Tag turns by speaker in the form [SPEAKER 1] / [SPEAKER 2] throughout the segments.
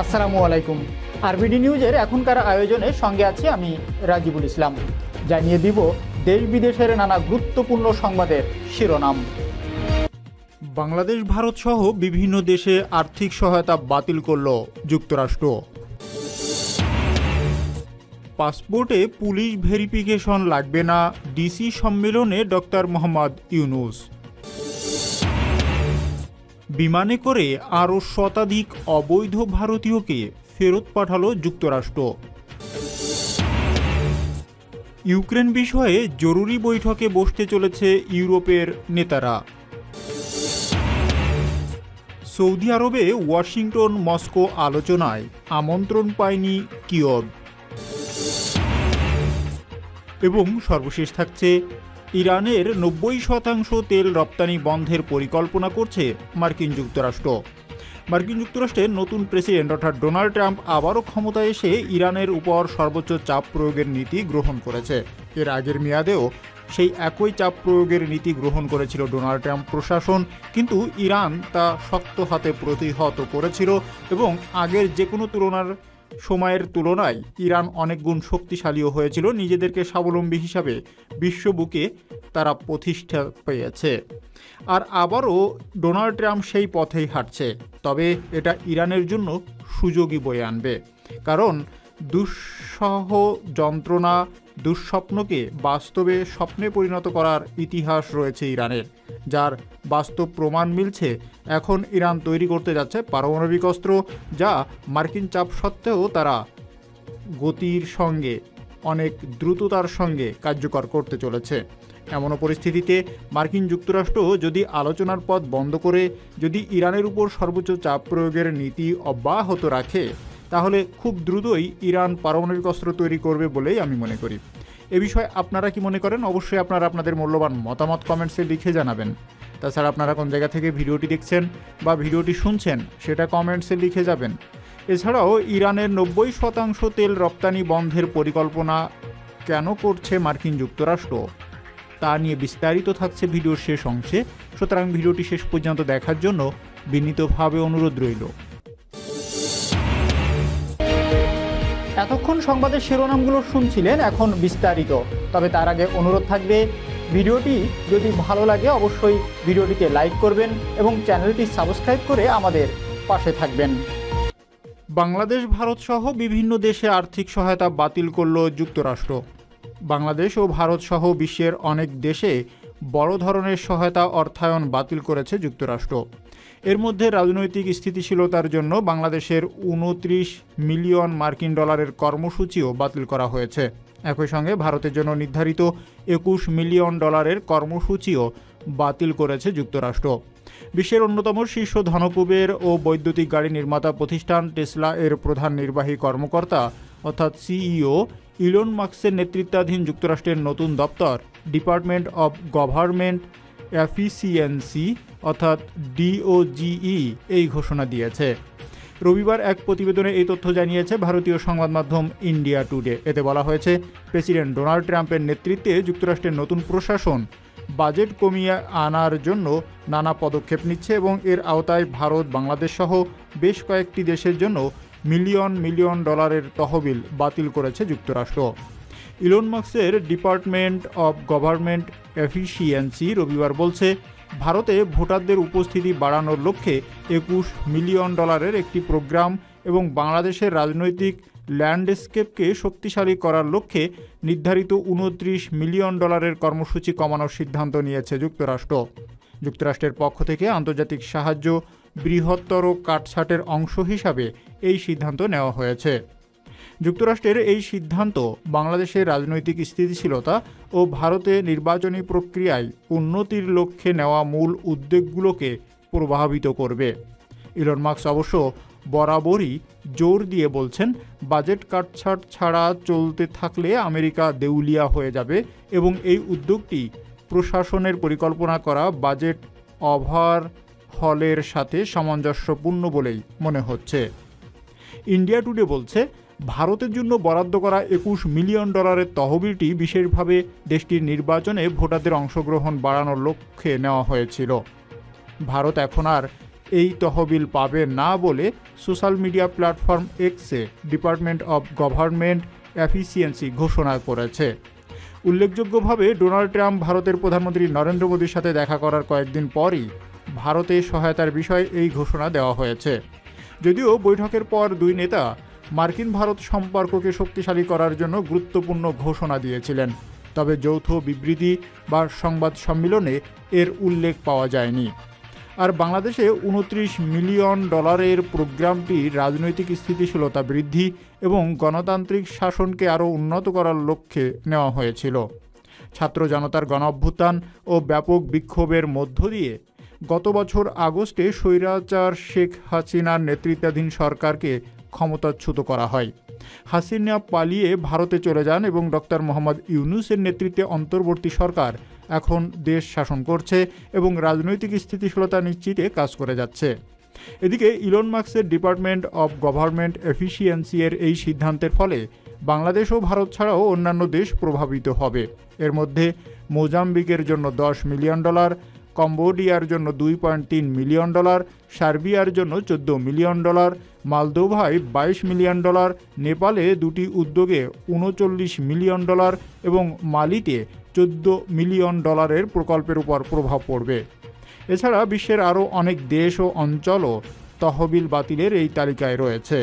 [SPEAKER 1] আসসালামু আলাইকুম। আরবিডি নিউজের এখনকার আয়োজনে সঙ্গে আছি আমি রাজিবুল ইসলাম। জানিয়ে দিব, দেশ বিদেশের নানা গুরুত্বপূর্ণ সংবাদের শিরোনাম। বাংলাদেশ, ভারত সহ বিভিন্ন দেশে আর্থিক সহায়তা বাতিল করল যুক্তরাষ্ট্র। পাসপোর্টে পুলিশ ভেরিফিকেশন লাগবে না, ডিসি সম্মেলনে ডক্টর মোহাম্মদ ইউনুস। বিমানে করে আরও শতাধিক অবৈধ ভারতীয়কে ফেরত পাঠালো যুক্তরাষ্ট্র। ইউক্রেন বিষয়ে জরুরি বৈঠকে বসতে চলেছে ইউরোপের নেতারা। সৌদি আরবে ওয়াশিংটন, মস্কো আলোচনায় আমন্ত্রণ পায়নি কিয়ব এবং সর্বশেষ থাকছে ইরানের নব্বই শতাংশ তেল রপ্তানি বন্ধের পরিকল্পনা করছে মার্কিন যুক্তরাষ্ট্র। মার্কিন যুক্তরাষ্ট্রের নতুন প্রেসিডেন্ট অর্থাৎ ডোনাল্ড ট্রাম্প আবারও ক্ষমতায় এসে ইরানের উপর সর্বোচ্চ চাপ প্রয়োগের নীতি গ্রহণ করেছে। এর আগের মেয়াদেও সেই একই চাপ প্রয়োগের নীতি গ্রহণ করেছিল ডোনাল্ড ট্রাম্প প্রশাসন, কিন্তু ইরান তা শক্ত হাতে প্রতিহত করেছিল এবং আগের যে কোনো তুলনার সময়ের তুলনায় ইরান অনেক গুণ শক্তিশালীও হয়েছিল নিজেদেরকে স্বাবলম্বী হিসাবে বিশ্ববুকে তারা প্রতিষ্ঠা পেয়েছে। আর আবারও ডোনাল্ড ট্রাম্প সেই পথেই হাঁটছে, তবে এটা ইরানের জন্য সুযোগই বয়ে আনবে। কারণ দুঃসহ যন্ত্রণা, দুঃস্বপ্নকে বাস্তবে স্বপ্নে পরিণত করার ইতিহাস রয়েছে ইরানের। যার বাস্তব প্রমাণ মিলছে, এখন ইরান তৈরি করতে যাচ্ছে পারমাণবিক অস্ত্র যা মার্কিন চাপ সত্ত্বেও তারা গতির সঙ্গে, অনেক দ্রুততার সঙ্গে কার্যকর করতে চলেছে। এমনও পরিস্থিতিতে মার্কিন যুক্তরাষ্ট্র যদি আলোচনার পথ বন্ধ করে, যদি ইরানের উপর সর্বোচ্চ চাপ প্রয়োগের নীতি অব্যাহত রাখে, তাহলে খুব দ্রুতই ইরান পারমাণবিক অস্ত্র তৈরি করবে বলেই আমি মনে করি। এ বিষয়ে আপনারা কি মনে করেন? অবশ্যই আপনারা আপনাদের মূল্যবান মতামত কমেন্টসে লিখে জানাবেন। তাছাড়া আপনারা কোন জায়গা থেকে ভিডিওটি দেখছেন বা ভিডিওটি শুনছেন, সেটা কমেন্টসে লিখে যাবেন। এছাড়াও ইরানের নব্বই শতাংশ তেল রপ্তানি বন্ধের পরিকল্পনা কেন করছে মার্কিন যুক্তরাষ্ট্র? তা নিয়ে বিস্তারিত থাকছে ভিডিওর শেষ অংশে। সুতরাং ভিডিওটি শেষ পর্যন্ত দেখার জন্য বিনীতভাবে অনুরোধ রইল। এতক্ষণ সংবাদের শিরোনামগুলো শুনছিলেন এখন বিস্তারিত। তবে তার আগে অনুরোধ থাকবে, ভিডিওটি যদি ভালো লাগে অবশ্যই ভিডিওটিতে লাইক করবেন এবং চ্যানেলটি সাবস্ক্রাইব করে আমাদের পাশে থাকবেন। বাংলাদেশ, ভারত সহ বিভিন্ন দেশে আর্থিক সহায়তা বাতিল করল যুক্তরাষ্ট্র। বাংলাদেশ ও ভারত সহ বিশ্বের অনেক দেশে বড় ধরনের সহায়তা অর্থায়ন বাতিল করেছে যুক্তরাষ্ট্র। এর মধ্যে রাজনৈতিক স্থিতিশীলতার জন্য বাংলাদেশের উনত্রিশ মিলিয়ন মার্কিন ডলারের কর্মসূচিও বাতিল করা হয়েছে। একই সঙ্গে ভারতের জন্য নির্ধারিত একুশ মিলিয়ন ডলারের কর্মসূচিও বাতিল করেছে যুক্তরাষ্ট্র। বিশ্বের অন্যতম শীর্ষ ধনকুবের ও বৈদ্যুতিক গাড়ি নির্মাতা প্রতিষ্ঠান টেসলা এর প্রধান নির্বাহী কর্মকর্তা অর্থাৎ সিইও ইলন মার্কসের নেতৃত্বাধীন যুক্তরাষ্ট্রের নতুন দপ্তর, ডিপার্টমেন্ট অব গভর্নমেন্ট এফিসিয়েন্সি, অর্থাৎ ডিওজিই, এই ঘোষণা দিয়েছে। রবিবার এক প্রতিবেদনে এই তথ্য জানিয়েছে ভারতীয় সংবাদ মাধ্যম ইন্ডিয়া টুডে। এতে বলা হয়েছে, প্রেসিডেন্ট ডোনাল্ড ট্রাম্পের নেতৃত্বে যুক্তরাষ্ট্রের নতুন প্রশাসন বাজেট কমিয়ে আনার জন্য নানা পদক্ষেপ নিচ্ছে এবং এর আওতায় ভারত, বাংলাদেশ সহ বেশ কয়েকটি দেশের জন্য মিলিয়ন মিলিয়ন ডলারের তহবিল বাতিল করেছে যুক্তরাষ্ট্র। ইলন মার্কসের ডিপার্টমেন্ট অব গভর্নমেন্ট এফিসিয়েন্সি রবিবার বলছে, ভারতে ভোটারদের উপস্থিতি বাড়ানোর লক্ষ্যে একুশ মিলিয়ন ডলারের একটি প্রোগ্রাম এবং বাংলাদেশের রাজনৈতিক ল্যান্ডস্কেপকে শক্তিশালী করার লক্ষ্যে নির্ধারিত উনত্রিশ মিলিয়ন ডলারের কর্মসূচি কমানোর সিদ্ধান্ত নিয়েছে যুক্তরাষ্ট্র। যুক্তরাষ্ট্রের পক্ষ থেকে আন্তর্জাতিক সাহায্য বৃহত্তর কাটছাটের অংশ হিসাবে এই সিদ্ধান্ত নেওয়া হয়েছে। যুক্তরাষ্ট্রের এই সিদ্ধান্ত বাংলাদেশের রাজনৈতিক স্থিতিশীলতা ও ভারতে নির্বাচনী প্রক্রিয়ায় উন্নতির লক্ষ্যে নেওয়া মূল উদ্যোগগুলোকে প্রভাবিত করবে। ইলন মার্কস অবশ্য বরাবরই জোর দিয়ে বলছেন, বাজেট কাটছাট ছাড়া চলতে থাকলে আমেরিকা দেউলিয়া হয়ে যাবে এবং এই উদ্যোগটি প্রশাসনের পরিকল্পনা করা বাজেট ওভার হলের সাথে সামঞ্জস্যপূর্ণ বলেই মনে হচ্ছে। ইন্ডিয়া টুডে বলছে ভারতের জন্য বরাদ্দ করা একুশ মিলিয়ন ডলারের তহবিলটি বিশেষভাবে দেশটির নির্বাচনে ভোটারদের অংশগ্রহণ বাড়ানোর লক্ষ্যে নেওয়া হয়েছিল। ভারত এখন আর
[SPEAKER 2] এই তহবিল পাবে না বলে সোশ্যাল মিডিয়া প্ল্যাটফর্ম এক্সে ডিপার্টমেন্ট অব গভর্নমেন্ট এফিসিয়েন্সি ঘোষণা করেছে। উল্লেখযোগ্যভাবে ডোনাল্ড ট্রাম্প ভারতের প্রধানমন্ত্রী নরেন্দ্র মোদীর সাথে দেখা করার কয়েকদিন পরই ভারতে সহায়তার বিষয়ে এই ঘোষণা দেওয়া হয়েছে। যদিও বৈঠকের পর দুই নেতা মার্কিন ভারত সম্পর্ককে শক্তিশালী করার জন্য গুরুত্বপূর্ণ ঘোষণা দিয়েছিলেন। তবে যৌথ বিবৃতি বা সংবাদ সম্মেলনে এর উল্লেখ পাওয়া যায়নি। আর বাংলাদেশে উনত্রিশ মিলিয়ন ডলারের প্রোগ্রামটি রাজনৈতিক স্থিতিশীলতা বৃদ্ধি এবং গণতান্ত্রিক শাসনকে আরও উন্নত করার লক্ষ্যে নেওয়া হয়েছিল। ছাত্র জনতার গণ অভ্যুত্থান ও ব্যাপক বিক্ষোভের মধ্য দিয়ে গত বছর আগস্টে স্বৈরাচার শেখ হাসিনার নেতৃত্বাধীন সরকারকে ক্ষমতাচ্যুত করা হয়। হাসিনা পালিয়ে ভারতে চলে যান এবং ডক্টর মোহাম্মদ ইউনুসের নেতৃত্বে অন্তর্বর্তী সরকার এখন দেশ শাসন করছে এবং রাজনৈতিক স্থিতিশীলতা নিশ্চিতে কাজ করে যাচ্ছে। এদিকে ইলন মার্কসের ডিপার্টমেন্ট অব গভর্নমেন্ট এফিসিয়েন্সি এর এই সিদ্ধান্তের ফলে বাংলাদেশ ও ভারত ছাড়াও অন্যান্য দেশ প্রভাবিত হবে। এর মধ্যে মোজাম্বিকের জন্য দশ মিলিয়ন ডলার কম্বোডিয়ার জন্য দুই পয়েন্ট তিন মিলিয়ন ডলার, সার্বিয়ার জন্য চোদ্দ মিলিয়ন ডলার, মালদোভায় বাইশ মিলিয়ন ডলার, নেপালে দুটি উদ্যোগে উনচল্লিশ মিলিয়ন ডলার এবং মালিতে চোদ্দ মিলিয়ন ডলারের প্রকল্পের উপর প্রভাব পড়বে। এছাড়া বিশ্বের আরও অনেক দেশ ও অঞ্চলও তহবিল বাতিলের এই তালিকায় রয়েছে।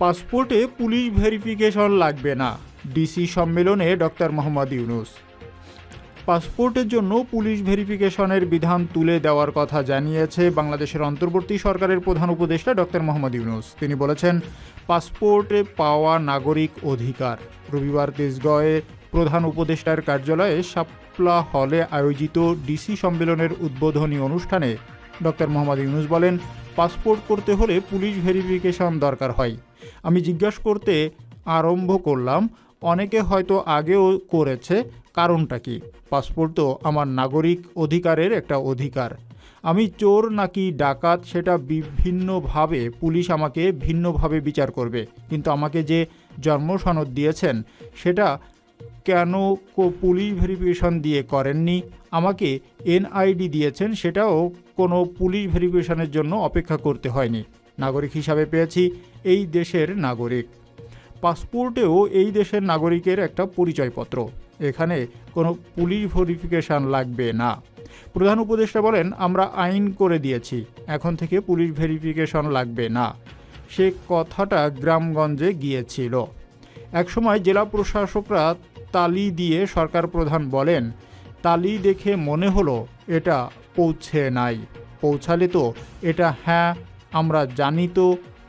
[SPEAKER 2] পাসপোর্টে পুলিশ ভেরিফিকেশন লাগবে না, ডিসি সম্মেলনে ডক্টর মোহাম্মদ ইউনুস। পাসপোর্টের জন্য পুলিশ ভেরিফিকেশনের বিধান তুলে দেওয়ার কথা জানিয়েছে বাংলাদেশের অন্তর্বর্তী সরকারের প্রধান উপদেষ্টা ডক্টর মোহাম্মদ ইউনুস। তিনি বলেছেন, পাসপোর্টে পাওয়া নাগরিক অধিকার। রবিবার তেজগাঁয়ে প্রধান উপদেষ্টার কার্যালয়ে শাপলা হলে আয়োজিত ডিসি সম্মেলনের উদ্বোধনী অনুষ্ঠানে ডক্টর মোহাম্মদ ইউনুস বলেন, পাসপোর্ট করতে হলে পুলিশ ভেরিফিকেশন দরকার হয়। আমি জিজ্ঞাসা করতে আরম্ভ করলাম, অনেকে হয়তো আগেও করেছে, কারণটা কি? পাসপোর্ট তো আমার নাগরিক অধিকারের একটা অধিকার। আমি চোর নাকি ডাকাত সেটা বিভিন্নভাবে পুলিশ আমাকে ভিন্নভাবে বিচার করবে। কিন্তু আমাকে যে জন্ম সনদ দিয়েছেন, সেটা কেন কো- পুলিশ ভেরিফিকেশন দিয়ে করেননি? আমাকে এনআইডি দিয়েছেন, সেটাও কোনো পুলিশ ভেরিফিকেশনের জন্য অপেক্ষা করতে হয়নি। নাগরিক হিসাবে পেয়েছি এই দেশের নাগরিক। পাসপোর্টেও এই দেশের নাগরিকের একটা পরিচয়পত্র। এখানে কোনো পুলিশ ভেরিফিকেশন লাগবে না। প্রধান উপদেষ্টা বলেন, আমরা আইন করে দিয়েছি, এখন থেকে পুলিশ ভেরিফিকেশন লাগবে না। সে কথাটা গ্রামগঞ্জে গিয়েছিল। একসময় জেলা প্রশাসকরা তালি দিয়ে সরকার প্রধান বলেন, তালি দেখে মনে হলো এটা পৌঁছে নাই। পৌঁছালে তো এটা হ্যাঁ আমরা জানি তো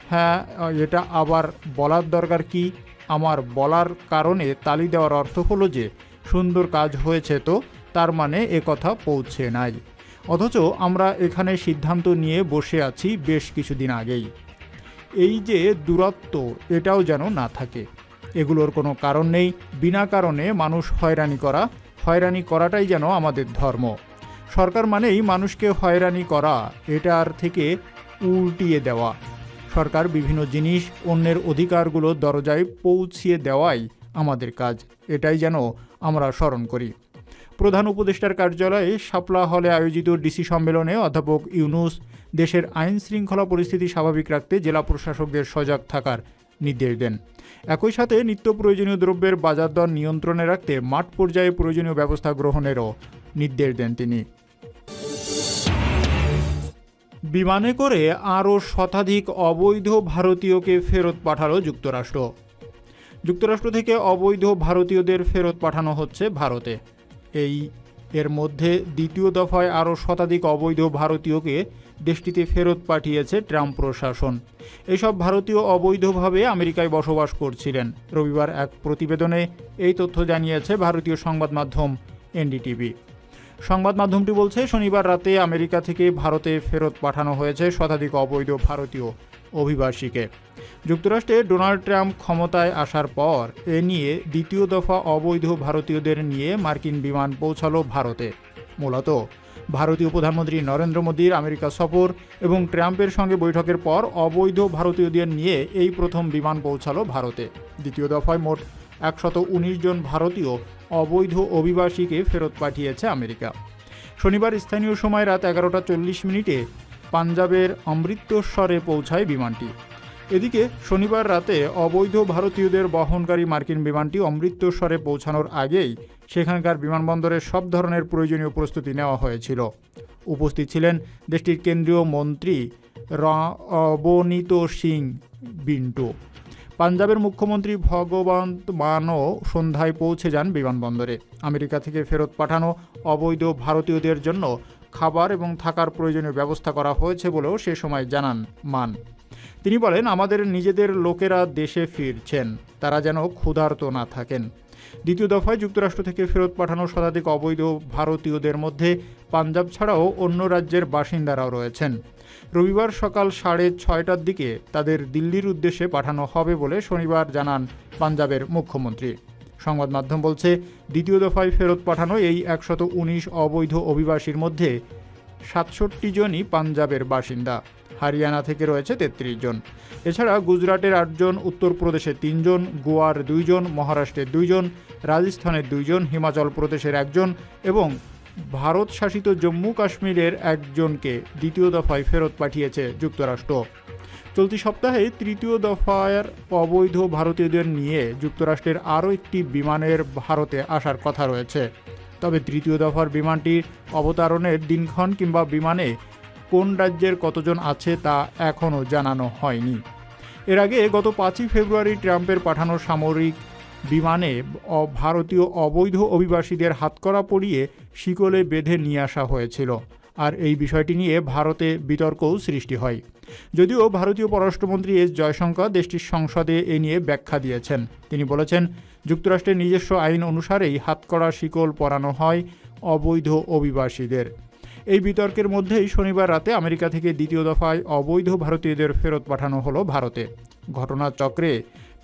[SPEAKER 2] হ্যাঁ এটা আবার বলার দরকার কি? আমার বলার কারণে তালি দেওয়ার অর্থ হলো যে, সুন্দর কাজ হয়েছে তো, তার মানে এ কথা পৌঁছে নাই। অথচ আমরা এখানে সিদ্ধান্ত নিয়ে বসে আছি বেশ কিছুদিন আগেই। এই যে দূরত্ব, এটাও যেন না থাকে। এগুলোর কোনো কারণ নেই। বিনা কারণে মানুষ হয়রানি করা, হয়রানি করাটাই যেন আমাদের ধর্ম। সরকার মানেই মানুষকে হয়রানি করা, এটার থেকে উল্টিয়ে দেওয়া। সরকার বিভিন্ন জিনিস অন্যের অধিকারগুলো দরজায় পৌঁছিয়ে দেওয়াই আমাদের কাজ। এটাই যেন আমরা স্মরণ করি। প্রধান উপদেষ্টার কার্যালয়ে শাপলা হলে আয়োজিত ডিসি সম্মেলনে অধ্যাপক ইউনুস দেশের আইন শৃঙ্খলা পরিস্থিতি স্বাভাবিক রাখতে জেলা প্রশাসকদের সজাগ থাকার নির্দেশ দেন। একই সাথে নিত্য প্রয়োজনীয় দ্রব্যের বাজার দর নিয়ন্ত্রণে রাখতে মাঠ পর্যায়ে প্রয়োজনীয় ব্যবস্থা গ্রহণেরও নির্দেশ দেন তিনি। বিমানে করে আরও শতাধিক অবৈধ ভারতীয়কে ফেরত পাঠালো যুক্তরাষ্ট্র। যুক্তরাষ্ট্র থেকে অবৈধ ভারতীয়দের ফেরত পাঠানো হচ্ছে ভারতে। এই এর মধ্যে দ্বিতীয় দফায় আরও শতাধিক অবৈধ ভারতীয়কে দেশটিতে ফেরত পাঠিয়েছে ট্রাম্প প্রশাসন। এসব ভারতীয় অবৈধভাবে আমেরিকায় বসবাস করছিলেন। রবিবার এক প্রতিবেদনে এই তথ্য জানিয়েছে ভারতীয় সংবাদ মাধ্যম এনডিটিভি। সংবাদ মাধ্যমটি বলছে, শনিবার রাতে আমেরিকা থেকে ভারতে ফেরত পাঠানো হয়েছে শতাধিক অবৈধ ভারতীয় অভিবাসীকে। যুক্তরাষ্ট্রে ডোনাল্ড ট্রাম্প ক্ষমতায় আসার পর এ নিয়ে দ্বিতীয় দফা অবৈধ ভারতীয়দের নিয়ে মার্কিন বিমান পৌঁছালো ভারতে। মূলত, ভারতীয় প্রধানমন্ত্রী নরেন্দ্র মোদীর আমেরিকা সফর এবং ট্রাম্পের সঙ্গে বৈঠকের পর অবৈধ ভারতীয়দের নিয়ে এই প্রথম বিমান পৌঁছালো ভারতে। দ্বিতীয় দফায় মোট একশত জন ভারতীয় অবৈধ অভিবাসীকে ফেরত পাঠিয়েছে আমেরিকা। শনিবার স্থানীয় সময় রাত এগারোটা চল্লিশ মিনিটে পাঞ্জাবের অমৃতসরে পৌঁছায় বিমানটি। এদিকে শনিবার রাতে অবৈধ ভারতীয়দের বহনকারী মার্কিন বিমানটি অমৃতসরে পৌঁছানোর আগেই সেখানকার বিমানবন্দরে সব ধরনের প্রয়োজনীয় প্রস্তুতি নেওয়া হয়েছিল। উপস্থিত ছিলেন দেশটির কেন্দ্রীয় মন্ত্রী র- অবনীত সিং বিন্টু। পাঞ্জাবের মুখ্যমন্ত্রী ভগবন্ত মানও সন্ধ্যায় পৌঁছে যান বিমানবন্দরে। আমেরিকা থেকে ফেরত পাঠানো অবৈধ ভারতীয়দের জন্য খাবার এবং থাকার প্রয়োজনীয় ব্যবস্থা করা হয়েছে বলেও সে সময় জানান মান। তিনি বলেন, আমাদের নিজেদের লোকেরা দেশে ফিরছেন। তারা যেন ক্ষুধার্ত না থাকেন। দ্বিতীয় দফায় যুক্তরাষ্ট্র থেকে ফেরত পাঠানো শতাধিক অবৈধ ভারতীয়দের মধ্যে পাঞ্জাব ছাড়াও অন্য রাজ্যের বাসিন্দারাও রয়েছেন। রবিবার সকাল সাড়ে ছয়টার দিকে তাদের দিল্লির উদ্দেশ্যে পাঠানো হবে বলে শনিবার জানান পাঞ্জাবের মুখ্যমন্ত্রী। সংবাদ মাধ্যম বলছে, দ্বিতীয় দফায় ফেরত পাঠানো এই একশত উনিশ অবৈধ অভিবাসীর মধ্যে সাতষট্টি জনই পাঞ্জাবের বাসিন্দা। হারিয়ানা থেকে রয়েছে তেত্রিশ জন। এছাড়া গুজরাটের আটজন উত্তরপ্রদেশের তিনজন গোয়ার দুইজন মহারাষ্ট্রের দুইজন রাজস্থানের দুইজন হিমাচল প্রদেশের একজন এবং ভারত শাসিত জম্মু কাশ্মীরের একজনকে দ্বিতীয় দফায় ফেরত পাঠিয়েছে যুক্তরাষ্ট্র। চলতি সপ্তাহে তৃতীয় দফার অবৈধ ভারতীয়দের নিয়ে যুক্তরাষ্ট্রের আরও একটি বিমানের ভারতে আসার কথা রয়েছে। তবে তৃতীয় দফার বিমানটির অবতারণের দিনক্ষণ কিংবা বিমানে কোন রাজ্যের কতজন আছে তা এখনও জানানো হয়নি। এর আগে গত পাঁচই ফেব্রুয়ারি ট্রাম্পের পাঠানো সামরিক বিমানে ভারতীয় অবৈধ অভিবাসীদের হাতকড়া পরিয়ে শিকলে বেঁধে নিয়ে আসা হয়েছিল। আর এই বিষয়টি নিয়ে ভারতে বিতর্কও সৃষ্টি হয়। যদিও ভারতীয় পররাষ্ট্রমন্ত্রী এস জয়শঙ্কর দেশটির সংসদে এ নিয়ে ব্যাখ্যা দিয়েছেন। তিনি বলেছেন, যুক্তরাষ্ট্রের নিজস্ব আইন অনুসারেই হাতকড়া শিকল পরানো হয় অবৈধ অভিবাসীদের। এই বিতর্কের মধ্যেই শনিবার রাতে আমেরিকা থেকে দ্বিতীয় দফায় অবৈধ ভারতীয়দের ফেরত পাঠানো হলো ভারতে। ঘটনাচক্রে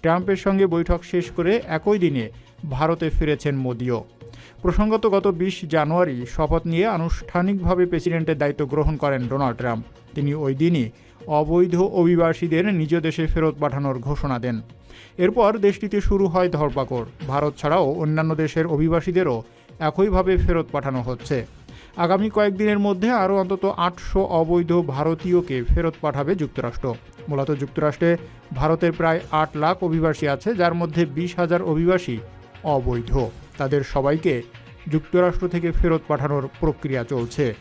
[SPEAKER 2] ট্রাম্পের সঙ্গে বৈঠক শেষ করে একই দিনে ভারতে ফিরেছেন মোদিও। প্রসঙ্গত গত বিশ জানুয়ারি শপথ নিয়ে আনুষ্ঠানিকভাবে প্রেসিডেন্টের দায়িত্ব গ্রহণ করেন ডোনাল্ড ট্রাম্প। তিনি ওই দিনই অবৈধ অভিবাসীদের নিজ দেশে ফেরত পাঠানোর ঘোষণা দেন। এরপর দেশটিতে শুরু হয় ধরপাকড়। ভারত ছাড়াও অন্যান্য দেশের অভিবাসীদেরও একইভাবে ফেরত পাঠানো হচ্ছে। আগামী কয়েকদিনের মধ্যে আরও অন্তত আটশো অবৈধ ভারতীয়কে ফেরত পাঠাবে যুক্তরাষ্ট্র। মূলত যুক্তরাষ্ট্রে ভারতের প্রায় আট লাখ অভিবাসী আছে, যার মধ্যে বিশ হাজার অভিবাসী অবৈধ। তাদের সবাইকে যুক্তরাষ্ট্র থেকে ফেরত পাঠানোর প্রক্রিয়া চলছে।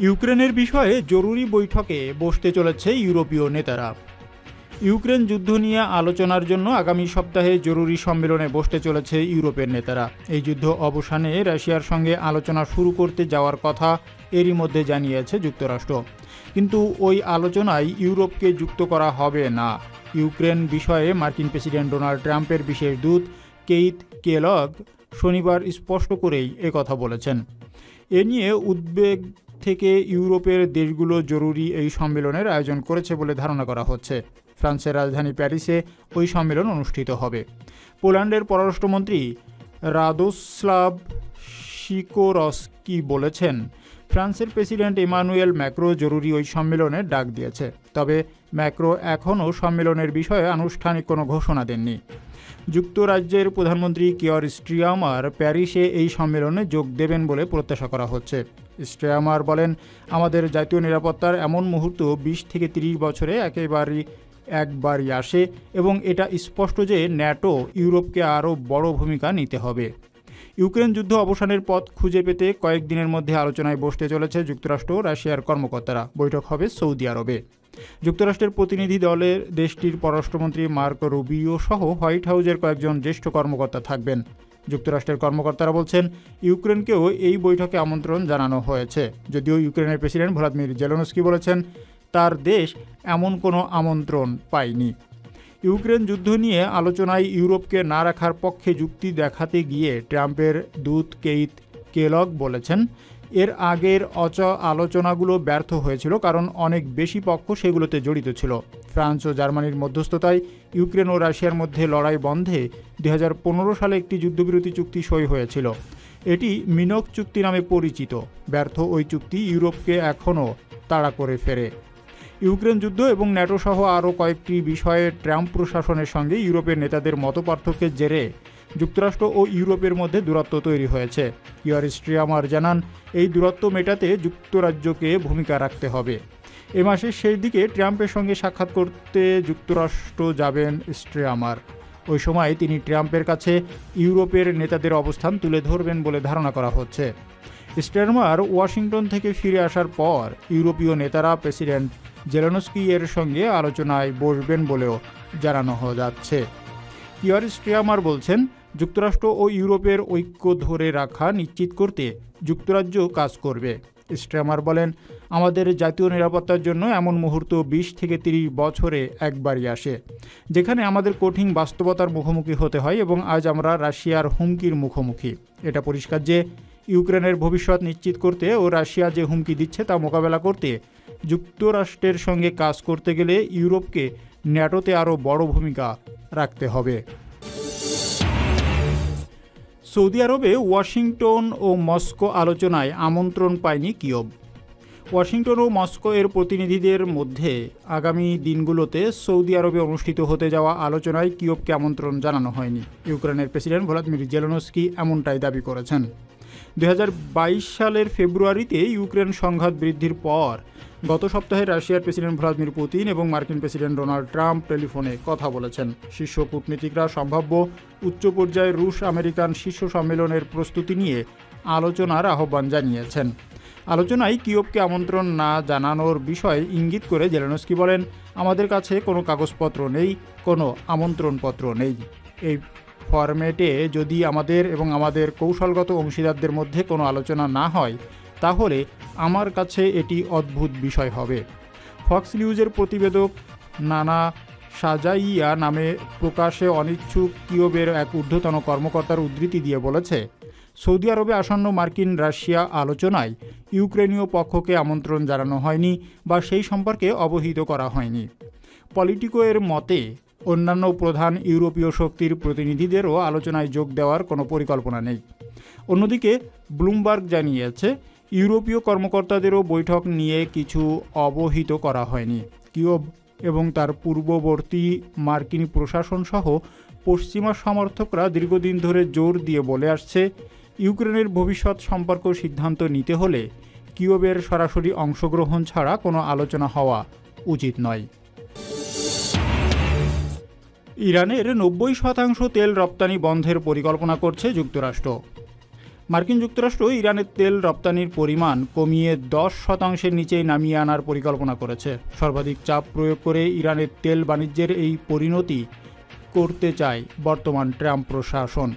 [SPEAKER 2] ইউক্রেনের বিষয়ে জরুরি বৈঠকে বসতে চলেছে ইউরোপীয় নেতারা। ইউক্রেন যুদ্ধ নিয়ে আলোচনার জন্য আগামী সপ্তাহে জরুরি সম্মেলনে বসতে চলেছে ইউরোপের নেতারা। এই যুদ্ধ অবসানে রাশিয়ার সঙ্গে আলোচনা শুরু করতে যাওয়ার কথা এরই মধ্যে জানিয়েছে যুক্তরাষ্ট্র। কিন্তু ওই আলোচনায় ইউরোপকে যুক্ত করা হবে না। ইউক্রেন বিষয়ে মার্কিন প্রেসিডেন্ট ডোনাল্ড ট্রাম্পের বিশেষ দূত কেইথ কেলগ শনিবার স্পষ্ট করেই একথা বলেছেন। এ নিয়ে উদ্বেগ থেকে ইউরোপের দেশগুলো জরুরি এই সম্মেলনের আয়োজন করেছে বলে ধারণা করা হচ্ছে। ফ্রান্সের রাজধানী প্যারিসে ওই সম্মেলন অনুষ্ঠিত হবে। পোল্যান্ডের পররাষ্ট্রমন্ত্রী রাদোস্লাভ শিকোরস্কি বলেছেন, ফ্রান্সের প্রেসিডেন্ট ইমানুয়েল ম্যাক্রো জরুরি ওই সম্মেলনের ডাক দিয়েছে। তবে ম্যাক্রো এখনও সম্মেলনের বিষয়ে আনুষ্ঠানিক কোনো ঘোষণা দেননি। যুক্তরাজ্যের প্রধানমন্ত্রী কিয়র স্ট্রিয়ামার প্যারিসে এই সম্মেলনে যোগ দেবেন বলে প্রত্যাশা করা হচ্ছে। স্ট্রিয়ামার বলেন, আমাদের জাতীয় নিরাপত্তার এমন মুহূর্ত বিশ থেকে তিরিশ বছরে একেবারেই একবারই আসে এবং এটা স্পষ্ট যে ন্যাটো ইউরোপকে আরও বড় ভূমিকা নিতে হবে। ইউক্রেন যুদ্ধ অবসানের পথ খুঁজে পেতে কয়েকদিনের মধ্যে আলোচনায় বসতে চলেছে যুক্তরাষ্ট্র, রাশিয়ার কর্মকর্তারা। বৈঠক হবে সৌদি আরবে। যুক্তরাষ্ট্রের প্রতিনিধি দলের দেশটির পররাষ্ট্রমন্ত্রী মার্ক রুবিও সহ হোয়াইট হাউজের কয়েকজন জ্যেষ্ঠ কর্মকর্তা থাকবেন। যুক্তরাষ্ট্রের কর্মকর্তারা বলছেন, ইউক্রেনকেও এই বৈঠকে আমন্ত্রণ জানানো হয়েছে। যদিও ইউক্রেনের প্রেসিডেন্ট ভ্লাদিমির জেলনস্কি বলেছেন তার দেশ এমন কোনো আমন্ত্রণ পায়নি। ইউক্রেন যুদ্ধ নিয়ে আলোচনায় ইউরোপকে না রাখার পক্ষে যুক্তি দেখাতে গিয়ে ট্রাম্পের দূত কেইত কেলগ বলেছেন, এর আগের অচ আলোচনাগুলো ব্যর্থ হয়েছিল কারণ অনেক বেশি পক্ষ সেগুলোতে জড়িত ছিল। ফ্রান্স ও জার্মানির মধ্যস্থতায় ইউক্রেন ও রাশিয়ার মধ্যে লড়াই বন্ধে দুই হাজার পনেরো সালে একটি যুদ্ধবিরতি চুক্তি সই হয়েছিল। এটি মিনক চুক্তি নামে পরিচিত। ব্যর্থ ওই চুক্তি ইউরোপকে এখনও তাড়া করে ফেরে। ইউক্রেন যুদ্ধ এবং ন্যাটো সহ আরও কয়েকটি বিষয়ে ট্রাম্প প্রশাসনের সঙ্গে ইউরোপের নেতাদের মতপার্থক্যের জেরে যুক্তরাষ্ট্র ও ইউরোপের মধ্যে দূরত্ব তৈরি হয়েছে। ইয়ার স্ট্রিয়ামার জানান, এই দূরত্ব মেটাতে যুক্তরাজ্যকে ভূমিকা রাখতে হবে। এ মাসের শেষ দিকে ট্রাম্পের সঙ্গে সাক্ষাৎ করতে যুক্তরাষ্ট্র যাবেন স্ট্রিয়ামার। ওই সময় তিনি ট্রাম্পের কাছে ইউরোপের নেতাদের অবস্থান তুলে ধরবেন বলে ধারণা করা হচ্ছে। স্টেরমার ওয়াশিংটন থেকে ফিরে আসার পর ইউরোপীয় নেতারা প্রেসিডেন্ট জেলেনস্কি এর সঙ্গে আলোচনায় বসবেন বলেও জানানো যাচ্ছে। ইয়ার স্ট্রিয়ামার বলছেন, যুক্তরাষ্ট্র ও ইউরোপের ঐক্য ধরে রাখা নিশ্চিত করতে যুক্তরাজ্য কাজ করবে। স্ট্রামার বলেন, আমাদের জাতীয় নিরাপত্তার জন্য এমন মুহূর্ত বিশ থেকে তিরিশ বছরে একবারই আসে, যেখানে আমাদের কঠিন বাস্তবতার মুখোমুখি হতে হয় এবং আজ আমরা রাশিয়ার হুমকির মুখোমুখি। এটা পরিষ্কার যে, ইউক্রেনের ভবিষ্যৎ নিশ্চিত করতে ও রাশিয়া যে হুমকি দিচ্ছে তা মোকাবেলা করতে যুক্তরাষ্ট্রের সঙ্গে কাজ করতে গেলে ইউরোপকে ন্যাটোতে আরও বড় ভূমিকা রাখতে হবে। সৌদি আরবে ওয়াশিংটন ও মস্কো আলোচনায় আমন্ত্রণ পায়নি কিয়ব। ওয়াশিংটন ও মস্কো এর প্রতিনিধিদের মধ্যে আগামী দিনগুলোতে সৌদি আরবে অনুষ্ঠিত হতে যাওয়া আলোচনায় কিয়বকে আমন্ত্রণ জানানো হয়নি। ইউক্রেনের প্রেসিডেন্ট ভলাদিমির জেলেনস্কি এমনটাই দাবি করেছেন। দু হাজার বাইশ সালের ফেব্রুয়ারিতে ইউক্রেন সংঘাত বৃদ্ধির পর গত সপ্তাহে রাশিয়ার প্রেসিডেন্ট ভ্লাদিমির পুতিন এবং মার্কিন প্রেসিডেন্ট ডোনাল্ড ট্রাম্প টেলিফোনে কথা বলেছেন। শীর্ষ কূটনীতিকরা সম্ভাব্য উচ্চ পর্যায়ে রুশ আমেরিকান শীর্ষ সম্মেলনের প্রস্তুতি নিয়ে আলোচনার আহ্বান জানিয়েছেন। আলোচনায় কিয়বকে আমন্ত্রণ না জানানোর বিষয়ে ইঙ্গিত করে জেলেনস্কি বলেন, আমাদের কাছে কোনো কাগজপত্র নেই, কোনো আমন্ত্রণপত্র নেই। এই ফরম্যাটে যদি আমাদের এবং আমাদের কৌশলগত অংশীদারদের মধ্যে কোনো আলোচনা না হয়, তাহলে আমার কাছে এটি অদ্ভুত বিষয় হবে। ফক্স নিউজের প্রতিবেদক নানা সাজাইয়া নামে প্রকাশে অনিচ্ছুক কিয়বের এক ঊর্ধ্বতন কর্মকর্তার উদ্ধৃতি দিয়ে বলেছে, সৌদি আরবে আসন্ন মার্কিন রাশিয়া আলোচনায় ইউক্রেনীয় পক্ষকে আমন্ত্রণ জানানো হয়নি বা সেই সম্পর্কে অবহিত করা হয়নি। পলিটিকো এর মতে অন্যান্য প্রধান ইউরোপীয় শক্তির প্রতিনিধিদেরও আলোচনায় যোগ দেওয়ার কোনো পরিকল্পনা নেই। অন্যদিকে, ব্লুমবার্গ জানিয়েছে, ইউরোপীয় কর্মকর্তাদেরও বৈঠক নিয়ে কিছু অবহিত করা হয়নি। কিয়ব এবং তার পূর্ববর্তী মার্কিন প্রশাসন সহ পশ্চিমা সমর্থকরা দীর্ঘদিন ধরে জোর দিয়ে বলে আসছে, ইউক্রেনের ভবিষ্যৎ সম্পর্ক সিদ্ধান্ত নিতে হলে কিয়বের সরাসরি অংশগ্রহণ ছাড়া কোনো আলোচনা হওয়া উচিত নয়। ইরানের নব্বই শতাংশ তেল রপ্তানি বন্ধের পরিকল্পনা করছে যুক্তরাষ্ট্র। মার্কিন যুক্তরাষ্ট্র ইরানের তেল রপ্তানির পরিমাণ কমিয়ে দশ শতাংশের নিচেই নামিয়ে আনার পরিকল্পনা করেছে। সর্বাধিক চাপ প্রয়োগ করে ইরানের তেল বাণিজ্যের এই পরিণতি করতে চায় বর্তমান ট্রাম্প প্রশাসন।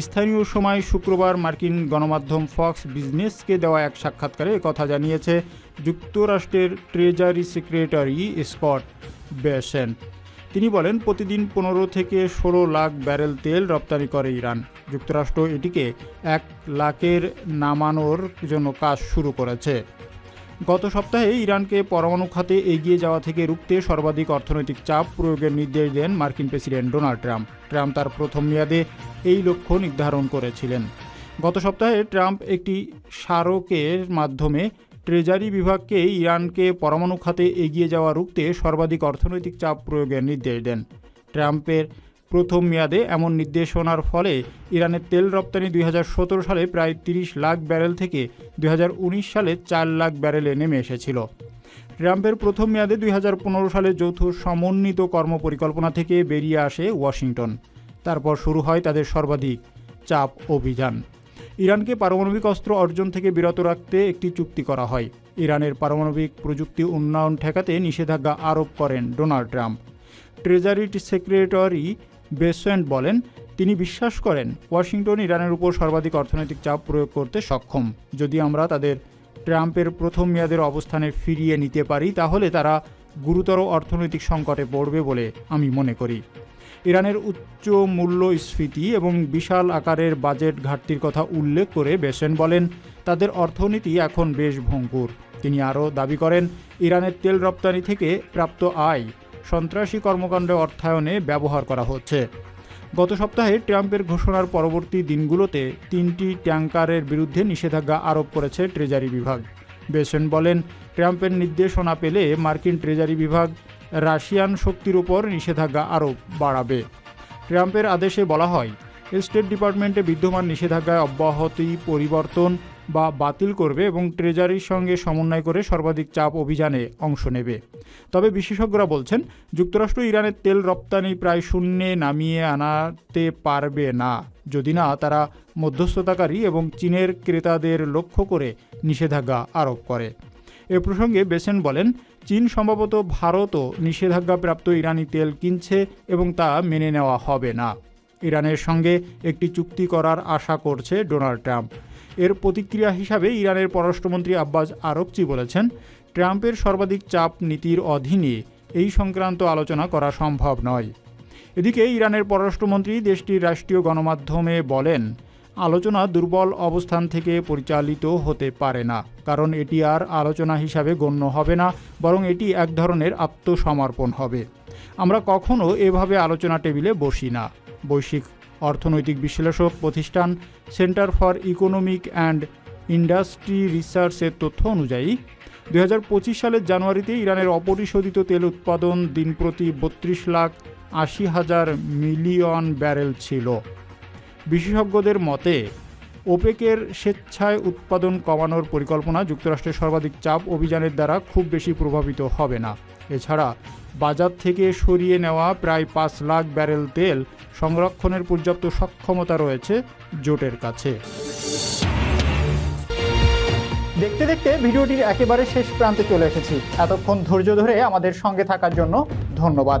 [SPEAKER 2] স্থানীয় সময় শুক্রবার মার্কিন গণমাধ্যম ফক্স বিজনেসকে দেওয়া এক সাক্ষাৎকারে কথা জানিয়েছে যুক্তরাষ্ট্রের ট্রেজারি সেক্রেটারি স্কট বেসেন্ট তিনি বলেন, প্রতিদিন পনেরো থেকে ষোলো লাখ ব্যারেল তেল রপ্তানি করে ইরান। যুক্তরাষ্ট্র এটিকে এক লাখের নামানোর জন্য কাজ শুরু করেছে। গত সপ্তাহে ইরানকে পরমাণু খাতে এগিয়ে যাওয়া থেকে রুখতে সর্বাধিক অর্থনৈতিক চাপ প্রয়োগের নির্দেশ দেন মার্কিন প্রেসিডেন্ট ডোনাল্ড ট্রাম্প। ট্রাম্প তার প্রথম মেয়াদে এই লক্ষ্য নির্ধারণ করেছিলেন। গত সপ্তাহে ট্রাম্প একটি স্মারকের মাধ্যমে ট্রেজারি বিভাগকে ইরানকে পরমাণু খাতে এগিয়ে যাওয়া রুখতে সর্বাধিক অর্থনৈতিক চাপ প্রয়োগের নির্দেশ দেন। ট্রাম্পের প্রথম মেয়াদে এমন নির্দেশনার ফলে ইরানের তেল রপ্তানি দুই হাজার সতেরো সালে প্রায় তিরিশ লাখ ব্যারেল থেকে দুই হাজার উনিশ সালে চার লাখ ব্যারেলে নেমে এসেছিল। ট্রাম্পের প্রথম মেয়াদে দুই হাজার পনেরো সালে যৌথ সমন্বিত কর্মপরিকল্পনা থেকে বেরিয়ে আসে ওয়াশিংটন। তারপর শুরু হয় তাদের সর্বাধিক চাপ অভিযান। ইরানকে পারমাণবিক অস্ত্র অর্জন থেকে বিরত রাখতে একটি চুক্তি করা হয়। ইরানের পারমাণবিক প্রযুক্তি উন্নয়ন ঠেকাতে নিষেধাজ্ঞা আরোপ করেন Donald Trump. Treasury secretary Bessent বলেন, তিনি বিশ্বাস করেন, ওয়াশিংটন ইরানের উপর সর্বাধিক অর্থনৈতিক চাপ প্রয়োগ করতে সক্ষম। যদি আমরা তাদের ট্রাম্পের প্রথম মেয়াদের অবস্থানে ফিরিয়ে নিতে পারি, তাহলে তারা গুরুতর অর্থনৈতিক সংকটে পড়বে বলে আমি মনে করি। ইরানের উচ্চ মূল্যস্ফীতি এবং বিশাল আকারের বাজেট ঘাটতির কথা উল্লেখ করে বেসেন বলেন, তাদের অর্থনীতি এখন বেশ ভঙ্গুর। তিনি আরও দাবি করেন, ইরানের তেল রপ্তানি থেকে প্রাপ্ত আয় সন্ত্রাসী কর্মকাণ্ডে অর্থায়নে ব্যবহার করা হচ্ছে। গত সপ্তাহে ট্রাম্পের ঘোষণার পরবর্তী দিনগুলোতে তিনটি ট্যাঙ্কারের বিরুদ্ধে নিষেধাজ্ঞা আরোপ করেছে ট্রেজারি বিভাগ। বেসেন বলেন, ট্রাম্পের নির্দেশনা পেলে মার্কিন ট্রেজারি বিভাগ রাশিয়ান শক্তির উপর নিষেধাজ্ঞা আরোপ বাড়াবে। ট্রাম্পের আদেশে বলা হয়, স্টেট ডিপার্টমেন্টে বিদ্যমান নিষেধাজ্ঞায় অব্যাহতি পরিবর্তন বা বাতিল করবে এবং ট্রেজারির সঙ্গে সমন্বয় করে সর্বাধিক চাপ অভিযানে অংশ নেবে। তবে বিশেষজ্ঞরা বলছেন, যুক্তরাষ্ট্র ইরানের তেল রপ্তানি প্রায় শূন্যে নামিয়ে আনাতে পারবে না। যদি না, তারা মধ্যস্থতাকারী এবং চীনের ক্রেতাদের লক্ষ্য করে নিষেধাজ্ঞা আরোপ করে। এ প্রসঙ্গে বেসেন বলেন চীন সম্ভবত ভারতও নিষেধাজ্ঞাপ্রাপ্ত ইরানি তেল কিনছে এবং তা মেনে নেওয়া হবে না। ইরানের সঙ্গে একটি চুক্তি করার আশা করছে ডোনাল্ড ট্রাম্প। এর প্রতিক্রিয়া হিসাবে ইরানের পররাষ্ট্রমন্ত্রী আব্বাস আরকচি বলেছেন, ট্রাম্পের সর্বাধিক চাপ নীতির অধীনে এই সংক্রান্ত আলোচনা করা সম্ভব নয়। এদিকে ইরানের পররাষ্ট্রমন্ত্রী দেশটির রাষ্ট্রীয় গণমাধ্যমে বলেন আলোচনা দুর্বল অবস্থান থেকে পরিচালিত হতে পারে না, কারণ এটি আর আলোচনা হিসাবে গণ্য হবে না, বরং এটি এক ধরনের আত্মসমর্পণ হবে। আমরা কখনও এভাবে আলোচনা টেবিলে বসি না। বৈশ্বিক অর্থনৈতিক বিশ্লেষক প্রতিষ্ঠান centre for economic and industry রিসার্চের তথ্য অনুযায়ী দু হাজার পঁচিশ সালের জানুয়ারিতে ইরানের অপরিশোধিত তেল উৎপাদন দিন প্রতি বত্রিশ লাখ আশি হাজার মিলিয়ন ব্যারেল ছিল। বিশেষজ্ঞদের মতে, ওপেকের স্বেচ্ছায় উৎপাদন কমানোর পরিকল্পনা যুক্তরাষ্ট্রের সর্বাধিক চাপ অভিযানের দ্বারা খুব বেশি প্রভাবিত হবে না। এছাড়া, বাজার থেকে সরিয়ে নেওয়া প্রায় পাঁচ লাখ ব্যারেল তেল সংরক্ষণের পর্যাপ্ত সক্ষমতা রয়েছে জোটের কাছে।
[SPEAKER 1] দেখতে দেখতে ভিডিওটির একেবারে শেষ প্রান্তে চলে এসেছি। এতক্ষণ ধৈর্য ধরে আমাদের সঙ্গে থাকার জন্য ধন্যবাদ।